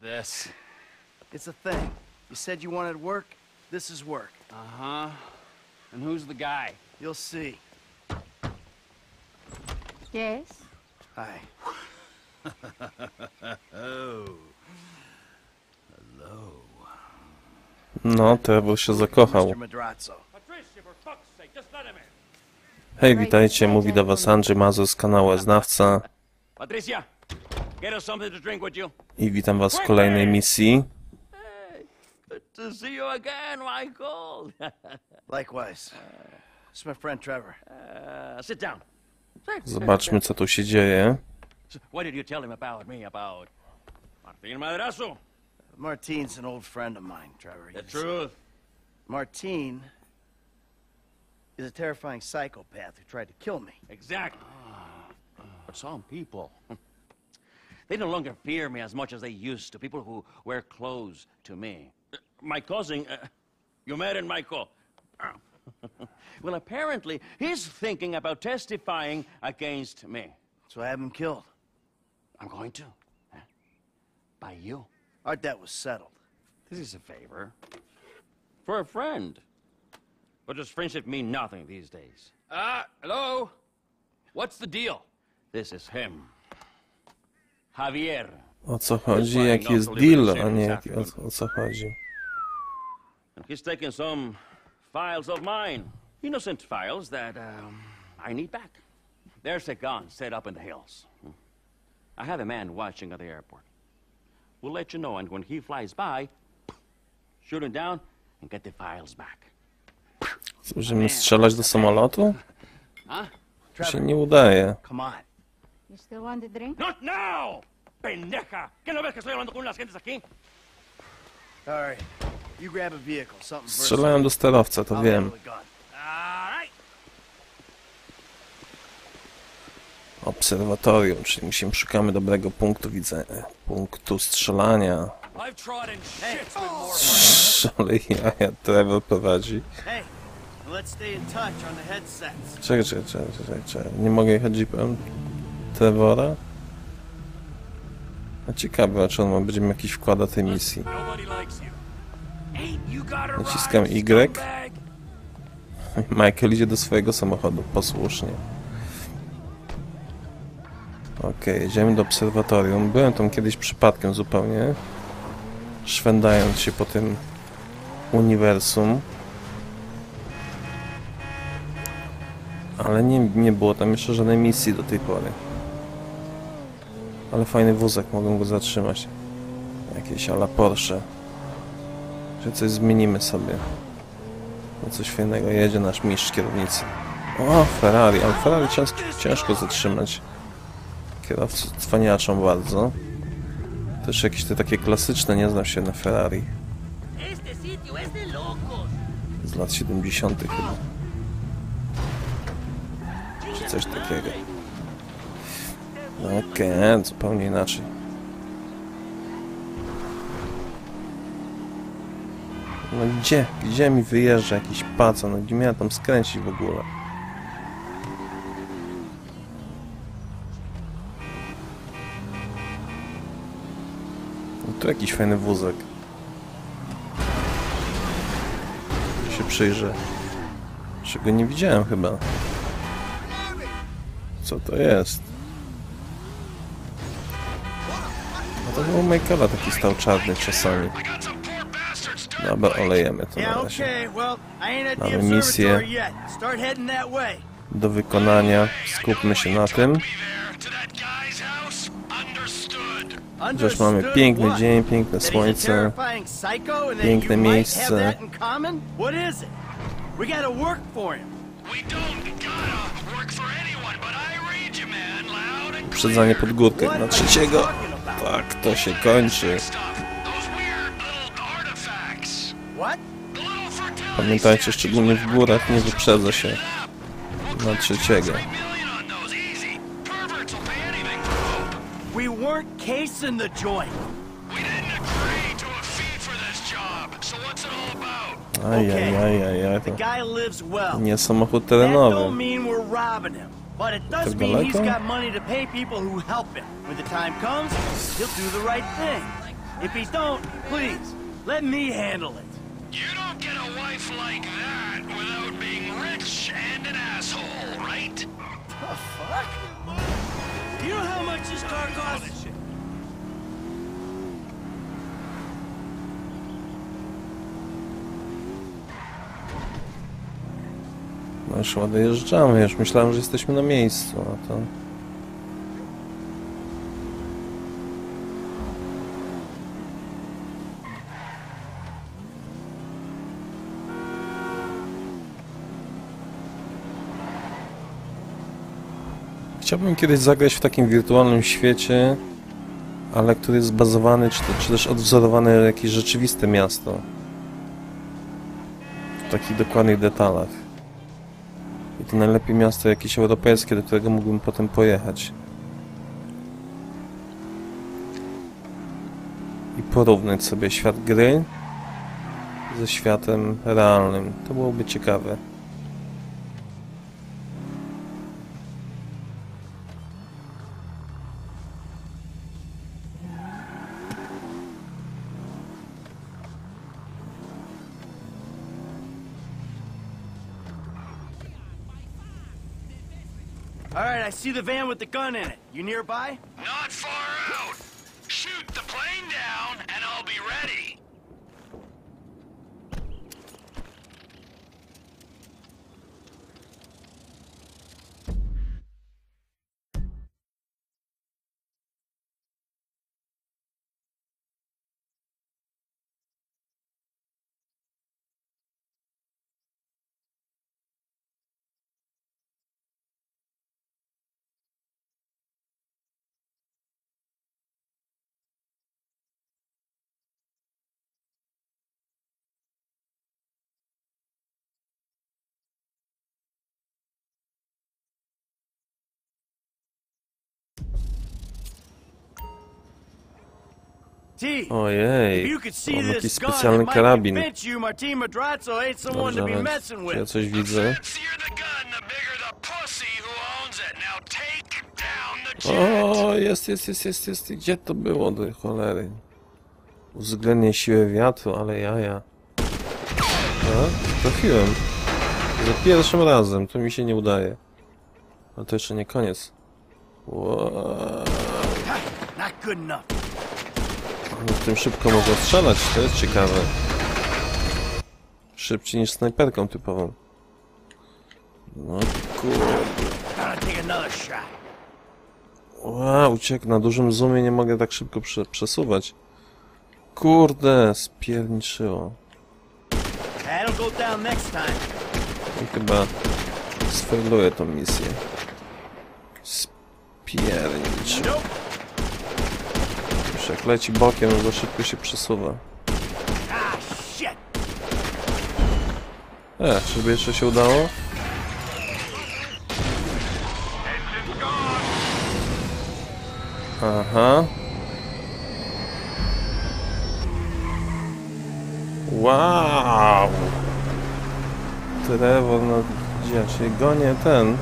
This. It's a thing. You said you wanted work. This is work. Uh-huh. And who's the guy? You'll see. Yes? Hi. No, Trevor się zakochał. Mr. Madrazzo. Patricia, for just let him in. Hej, witajcie, mówi do was Andrzej Mazur z kanału Znawca Patricia, i witam was w kolejnej misji. To see you again, Michael. Likewise. It's my friend Trevor. uh, sit down. Zobaczmy, co tu się dzieje. What did you tell him about me, about Martin Madrazo? Martine's an old friend of mine, Trevor. The truth. Martine is a terrifying psychopath who tried to kill me. Exactly. But some people, they no longer fear me as much as they used to. People who wear clothes to me. Uh, My cousin, uh, you met him, Michael. well, apparently, he's thinking about testifying against me. So I have him killed. I'm going to. huh? By you. Our debt was settled. This is a favor. For a friend. But does friendship mean nothing these days? Uh, hello? What's the deal? This is him. Javier. O co chodzi? Jaki jest deal, a nie jaki, o, o co chodzi. And he's taken some files of mine. Innocent files that um, I need back. There's a gun set up in the hills. I have a man watching at the airport. We'll let you know, and when he flies by, shoot him down and get the files back. Będziemy strzelać do samolotu? Huh? To się nie udaje. come on. You still want the drink? Not now! Pendeja! ¿Qué no ves que estoy hablando con unas gentes aquí? All right. You grab a vehicle, something Strzelają do sterowca, to wiem. Obserwatorium, czyli musimy szukamy dobrego punktu widzenia. Punktu strzelania. I've trod in shit with more Szale jaja Trevor prowadzi. Czekaj, czekaj, czekaj, czekaj, czekaj. Nie mogę jechać jeepem Trevora? A ciekawe, czy on ma, będzie jakiś wkład do tej misji. Naciskam Y. Michael idzie do swojego samochodu, posłusznie. Okej, jedziemy do obserwatorium. Byłem tam kiedyś przypadkiem zupełnie. Szwendając się po tym uniwersum. Ale nie, nie było tam jeszcze żadnej misji do tej pory. Ale fajny wózek, mogę go zatrzymać. Jakieś ala Porsche. Że coś zmienimy sobie. No coś fajnego, jedzie nasz mistrz kierownicy. O, Ferrari, ale Ferrari ciężko, ciężko zatrzymać. Kierowcy cwaniaczą bardzo. Też jakieś te takie klasyczne, nie znam się na Ferrari. Z lat 70. chyba. Czy coś takiego. Okej, zupełnie inaczej. No gdzie? Gdzie mi wyjeżdża jakiś paca? No gdzie miałem tam skręcić w ogóle? No tu jakiś fajny wózek. się przyjrzę. Czego nie widziałem chyba. Co to jest? To był Michaela taki stał czarny czasami. Dobra, olejemy to na razie. Mamy misję. Do wykonania. Skupmy się na tym. Chociaż mamy piękny dzień, piękne słońce. piękne miejsce. Uprzedzanie pod górkę na trzeciego. Tak, to się kończy. Pamiętajcie, szczególnie w górach nie wyprzedza się na trzeciego. We weren't casing the joint. We didn't agree to a fee for this job, so what's it all about? Ajajajajaj, The to guy lives well. nie samochód That terenowy. don't mean we're robbing him. But it does Tak mean he's daleko? got money to pay people who help him. When the time comes, he'll do the right thing. If he don't, please, let me handle it. You don't get a wife like that without being rich and an asshole, right? The fuck? You know how much this car costs? Już dojeżdżamy, już myślałem, że jesteśmy na miejscu, a to... Chciałbym kiedyś zagrać w takim wirtualnym świecie, ale który jest zbazowany, czy, czy też odwzorowany na jakieś rzeczywiste miasto. W takich dokładnych detalach. To najlepiej miasto jakieś europejskie, do którego mógłbym potem pojechać. I porównać sobie świat gry ze światem realnym. To byłoby ciekawe. All right, I see the van with the gun in it. You nearby? Not far out. Shoot the Ojej, you could see mam this jakiś gun, specjalny karabin. Dobrze, to be ale messing czy ja with. coś widzę? O, jest, jest, jest, jest, jest. Gdzie to było, do cholery? Uwzględnię siłę wiatru, ale jaja. A, trafiłem. Za pierwszym razem, to mi się nie udaje. Ale to jeszcze nie koniec. Wow. No, w tym szybko można strzelać, to jest ciekawe. Szybciej niż snajperką typową. No kurde. Wow, uciekł. Na dużym zoomie nie mogę tak szybko prze przesuwać. Kurde, spierniczyło. I chyba sfailuję tą misję. Spierniczyło. Już jak leci bokiem, za szybko się przesuwa. E, żeby jeszcze się udało? Aha. Wow! Trevor, no gdzie? Czyli gonię ten.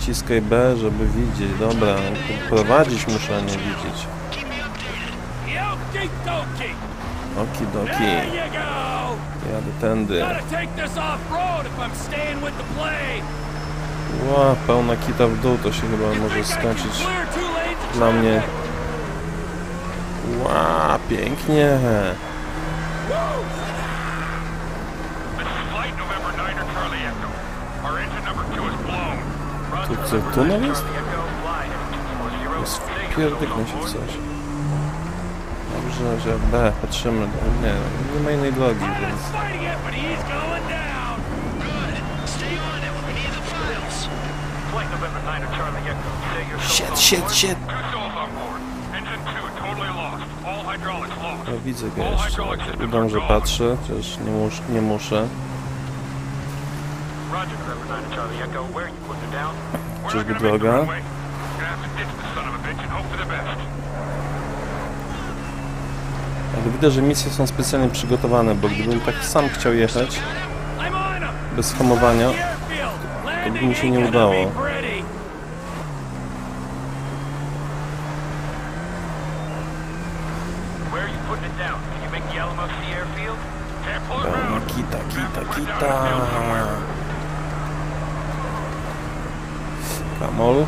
Ciskaj B, żeby widzieć. Dobra, prowadzić muszę, a nie widzieć. With the play. Ła, pełna kita w dół, to się chyba może skończyć dla mnie. Ła, pięknie. This is flight November 9 or Charlie Echo. Our engine number 2 is blown. Tu co, tunel jest? Spierdyknę się w coś. Dobrze, że B, patrzymy. Nie, nie ma innej drogi, więc... fighting it, but he's going down. Good. Stay on it. We need the files. Flight November 9 to Charlie Echo. Say your Shit, shit, shit. Two souls on board. Engine 2 totally lost. All hydraulics lost. No widzę go jeszcze. Udam, że patrzę, chociaż nie, mus nie muszę. Roger, November Ale widać, że misje są specjalnie przygotowane, bo gdybym tak sam chciał jechać, bez hamowania, airfield. by mi się nie udało. kita, kita, kita. Kamol.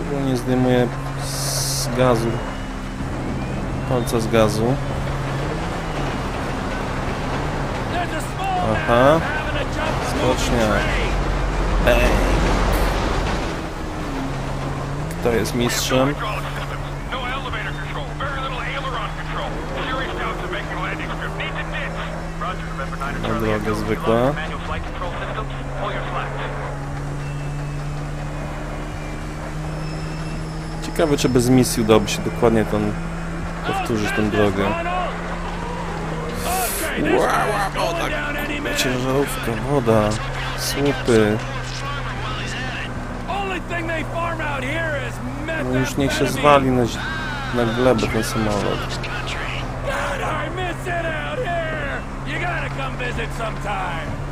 Ogólnie zdejmuję z gazu. Palca z gazu. Aha. Skocznia. Bang. Kto jest mistrzem? Hydraulic systems. No Ciekawe, czy bez misji udałoby się dokładnie ten, powtórzyć tę drogę. Wow, minute. Ciężarówka, woda, słupy. No już niech się zwali na, na glebę ten samolot. God, I miss it gotta come visit sometime.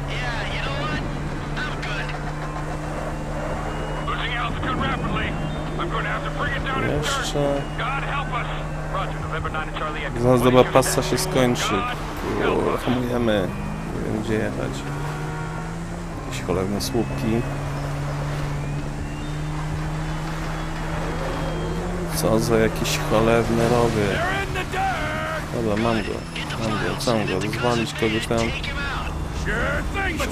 Echo. Zaraz dobra status? się skończy. Hamujemy. Nie wiem gdzie jechać. Jakieś cholerne słupki. Co za jakieś cholerne rowy. Dobra, mam go. Mam go, mam go? Rozwalić kogoś tam.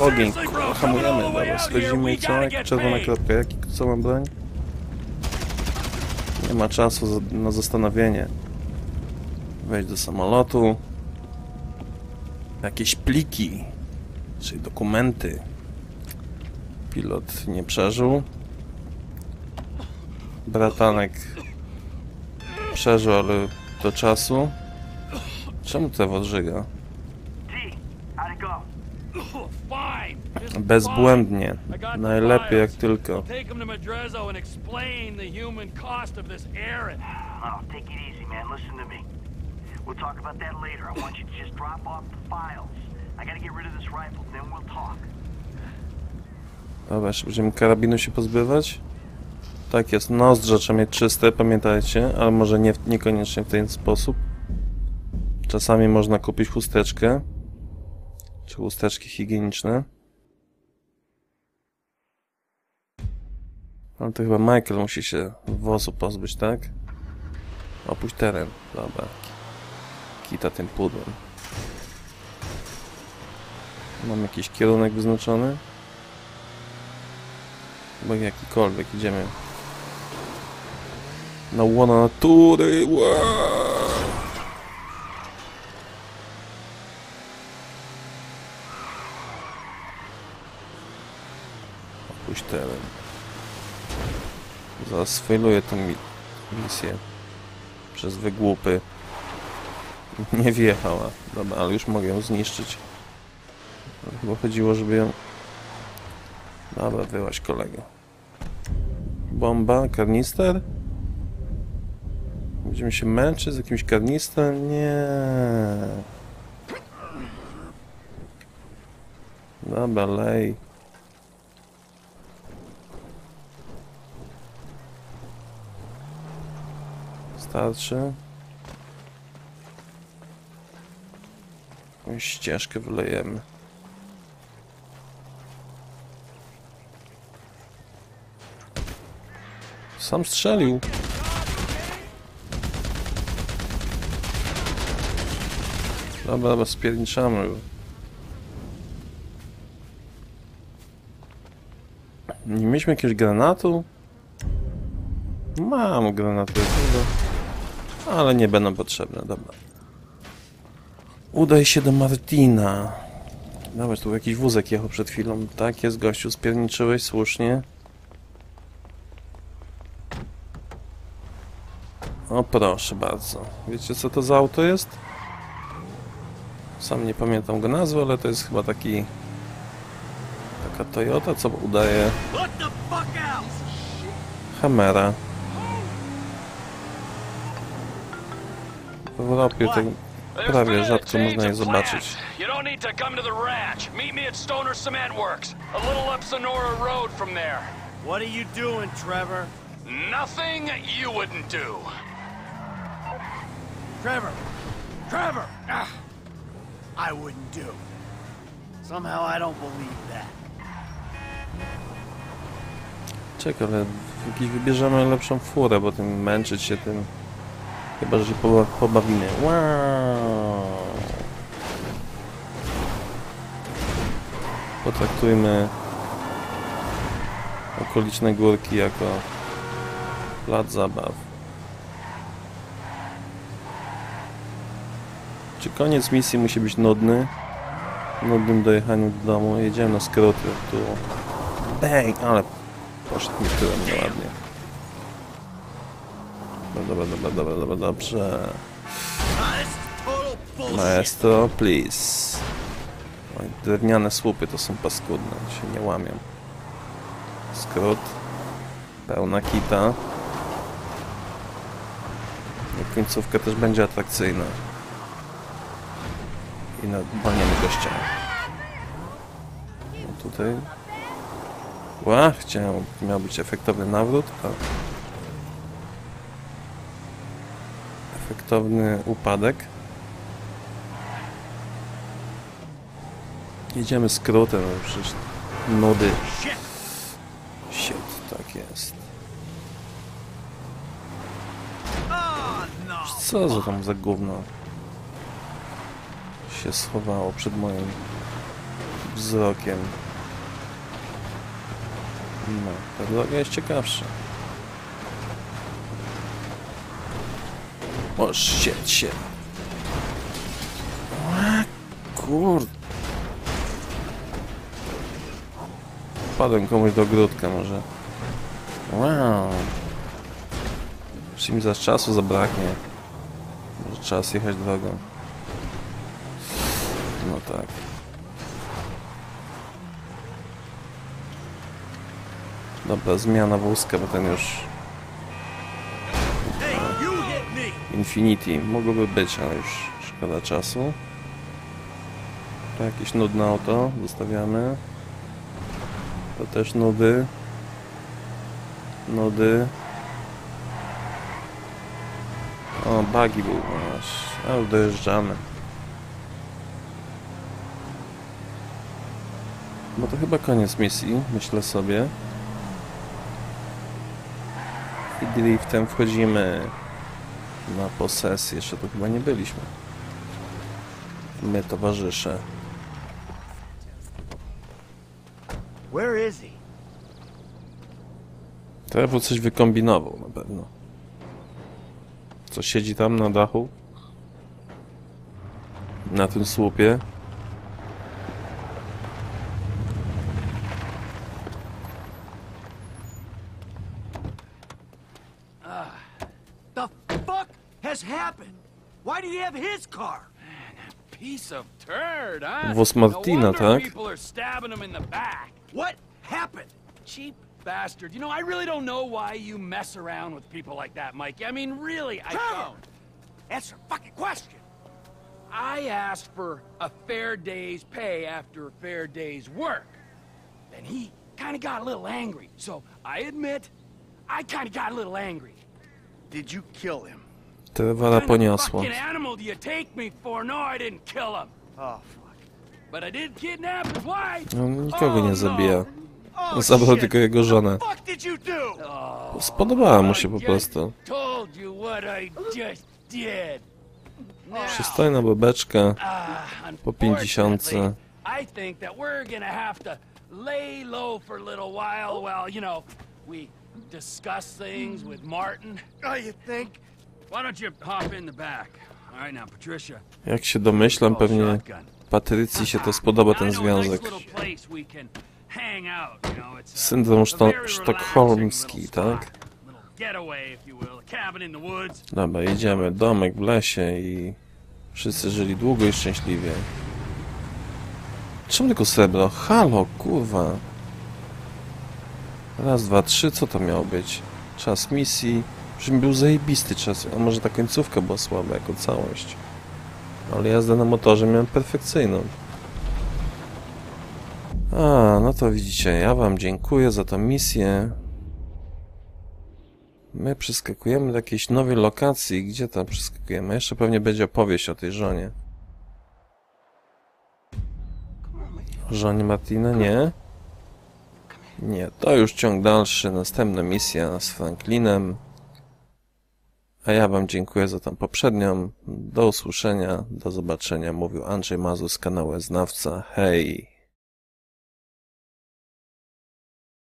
Ogień, hamujemy. Dobra, schodzimy co? czerwona kropka. Jaki, co mam broń? Nie ma czasu za- na zastanowienie. Wejdź do samolotu. Jakieś pliki, czyli dokumenty. Pilot nie przeżył. Bratanek przeżył, ale do czasu. Czemu to odżyga? T, Bezbłędnie. Najlepiej jak tylko. We'll talk about that later. I want you to just drop off the files. I gotta get rid of this rifle, then we'll talk. Dobra, jeszcze będziemy karabinu się pozbywać. Tak jest, nozdrza trzeba mieć czyste, pamiętajcie, ale może nie, niekoniecznie w ten sposób. Czasami można kupić chusteczkę, czy chusteczki higieniczne. Ale to chyba Michael musi się wozu pozbyć, tak? Opuść teren, dobra. Kita tym pudłem. Mam jakiś kierunek wyznaczony? Chyba jakikolwiek, idziemy. Na łono natury, wow! Opuść teren. Zaraz sfailuję tę mi misję. Przez wygłupy. Nie wjechała. Dobra, ale już mogę ją zniszczyć. Chyba chodziło, żeby ją Dobra, wyłaś kolego. Bomba, karnister? Będziemy się męczyć z jakimś karnistrem? Nie. Dobra, lej. Starczy. Jakąś ścieżkę wylejemy. Sam strzelił. Dobra, dobra, spierniczamy. Nie mieliśmy jakiegoś granatu? Mam granaty, kurde. Ale nie będą potrzebne, dobra. Udaj się do Martina. Dobra, tu jakiś wózek jechał przed chwilą. Tak jest, gościu, spierniczyłeś słusznie. O proszę bardzo. Wiecie co to za auto jest? Sam nie pamiętam go nazwy, ale to jest chyba taki... Taka Toyota, co udaje... Hammera. W Europie to prawie rzadko można je zobaczyć. You don't need to come to the ranch. Meet me at Stoner Cement Works, a little up Sonora Road from there. What are you doing, Trevor? Nothing you wouldn't do. Trevor! Trevor! Ah, I wouldn't do. Somehow I don't believe that. Czekaj, ale jakiś wybierzemy lepszą furę, bo tym męczyć się tym... Chyba, że się poba- pobawimy. Wow. Potraktujmy okoliczne górki jako plac zabaw. Czy koniec misji musi być nudny? Nudnym dojechaniu do domu. Jedziemy na skróty. Tu. Bang! Ale poszedł mi tyłem nieładnie. Dobra, dobra, dobra, dobra, dobrze. Maestro, please. Oj, drewniane słupy to są paskudne, się nie łamią. Skrót. Pełna kita. I końcówka też będzie atrakcyjna. I nadbaniemy gościa. No tutaj Ła, chciałem, miał być efektowny nawrót, efektowny upadek. Jedziemy skrótem, no przecież nudy. Shit, tak jest. Co za tam za gówno się schowało przed moim wzrokiem. No, ta droga jest ciekawsza. O, shit, shit. Kurde. Wpadłem komuś do ogródka może. Wow. Już za czasu zabraknie. Może czas jechać drogą. No tak. Dobra, zmiana wózka, bo ten już... Infinity mogłoby być, ale już szkoda czasu. To jakieś nudne auto, zostawiamy. To też nudy. Nudy. O, buggy był nasz. Ale dojeżdżamy. Bo to chyba koniec misji, myślę sobie. I driftem wchodzimy na posesję. Jeszcze tu chyba nie byliśmy. My towarzysze. Where is he? Coś wykombinował na pewno. Co siedzi tam na dachu? Na tym słupie? Have his car? Piece of turd, huh? Martina, no tak? people are stabbing him in the back. What happened? Cheap bastard. You know, I really don't know why you mess around with people like that, Mike. I mean, really, I Trevor! don't. Answer a fucking question. I asked for a fair day's pay after a fair day's work. Then he kind of got a little angry. So I admit, I kind of got a little angry. Did you kill him? Trevora poniosło. No. Oh. On nikogo Oh, nie no. zabija. Oh, Zabrał tylko jego żonę. Spodobała mu się po prostu. Przystojna babeczka. ah, po 50. unfortunately, I think that we're gonna have to lay low for a little while while, you know, we discuss things with Martin. Oh, you think? Jak się domyślam, pewnie shotgun. Patrycji się to spodoba ten związek. Syndrom szto sztokholmski, tak? Dobra, jedziemy. Domek w lesie i wszyscy żyli długo i szczęśliwie. Czemu tylko srebro? Halo, kurwa. Raz, dwa, trzy, co to miało być? Czas misji. Przecież był zajebisty czas. A może ta końcówka była słaba jako całość. Ale jazdę na motorze miałem perfekcyjną. A, no to widzicie, ja wam dziękuję za tą misję. My przeskakujemy do jakiejś nowej lokacji. Gdzie tam przeskakujemy? Jeszcze pewnie będzie opowieść o tej żonie. Żonie Martina? Nie. Nie, to już ciąg dalszy. Następna misja z Franklinem. A ja wam dziękuję za tą poprzednią. Do usłyszenia, do zobaczenia. Mówił Andrzej Mazus z kanału Znawca. Hej!